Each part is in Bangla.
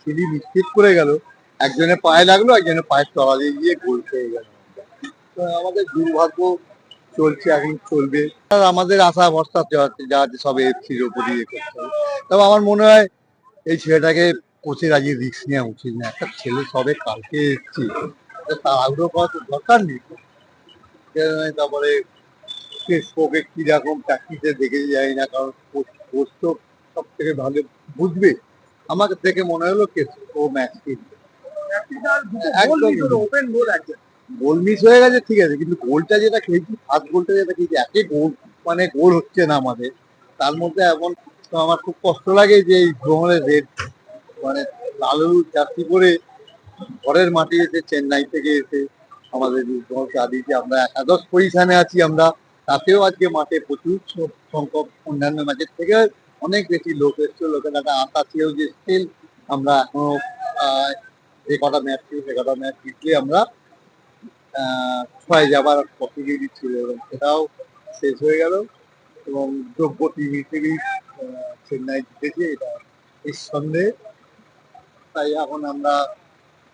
সিঁড়ি নিশ্চিত করে গেল। একজনের পায়ে লাগল, একজনের পায়ের তলা দিয়ে গিয়ে গোল খেয়ে গেল। তো আমাদের দুর্ভাগ্য চলছে, এখন চলবে। আর আমাদের আশা, ভরসা যা আছে সব এফসির উপরই ইয়ে করতে হবে। তবে আমার মনে হয় এই ছেলেটাকে কোচের আজকে রিস্ক নেওয়া উচিত না। একটা ছেলে সবে কালকে এসছি। তো তার আগ্রহ করা তো দরকার নেই। তারপরে ওকে কীরকম প্র্যাকটিসে দেখে যাই না। কারণ কোচ তো সব থেকে ভালো বুঝবে। আমাকে দেখে মনে হলো কে ও ম্যাচ গোল মিস হয়ে গেছে, ঠিক আছে, কিন্তু গোলটা যেটা খেয়েছি ফার্স্ট গোলটা যেটা খেয়েছি একে গোল মানে গোল হচ্ছে না আমাদের। তার মধ্যে এখন তো আমার খুব কষ্ট লাগে যে এই ভ্রমণের রেড মানে লালু জার্সি করে ঘরের মাটি এসে, চেন্নাই থেকে এসে আমাদের দিয়েছে আমরা একাদশ পজিশনে আছি আমরা। তাতেও আজকে মাঠে প্রচুর সংখ্যক অন্যান্য ম্যাচের থেকে অনেক বেশি লোক এসছে লোকের একটা আশা ছিল যে স্টিল আমরা এখনও যে কটা ম্যাচ ছিল, সে কটা ম্যাচ জিতলে আমরা ছয় যাবার পসিবিলিটি ছিল এবং সেটাও শেষ হয়ে গেল এবং যোগ্য টিম হিসেবেই চেন্নাই জিতেছে, এটা নিঃসন্দেহে। তাই এখন আমরা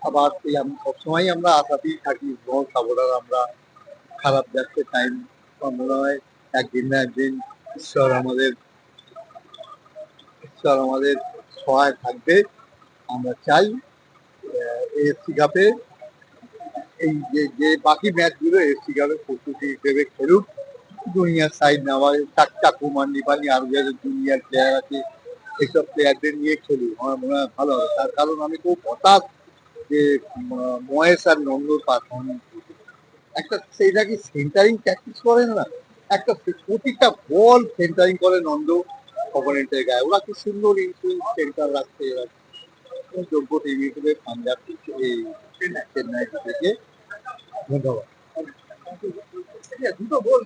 আবার এই আমি সবসময় আমরা আশাতেই থাকি, বল সাপোর্টার আমরা খারাপ যাচ্ছে টাইম মনে হয় একদিন না একদিন ঈশ্বর আমাদের ঈশ্বর আমাদের সহায় থাকবে। আমরা চাই এএফসি কাপে এই যে যে বাকি ম্যাচগুলো এএফসি কাপে প্রস্তুতি হিসেবে খেলুক। জুনিয়র সাইড না আবার চারটা কুমার নিপানি আরও যারা জুনিয়র প্লেয়ার আছে এইসব প্লেয়ারদের নিয়ে খেলুক। আমার মনে হয় ভালো হবে। তার কারণ আমি খুব হতাশ যে ম- মহেশ আর নন্দর পারফরমেন্স একটা সেইটা কি সেন্টারিং প্র্যাকটিস করেন না? একটা প্রতিটা বল সেন্টারিং করে নন্দ। অপোনেন্টের গায়ে। ওরা খুব সুন্দর ইনফ্লুয়েন্স সেন্টার রাখছে এরা। যোগ্য টিম হিসেবে পাঞ্জাব এই চেন্নাই থেকে। ধন্যবাদ। দুটো গোল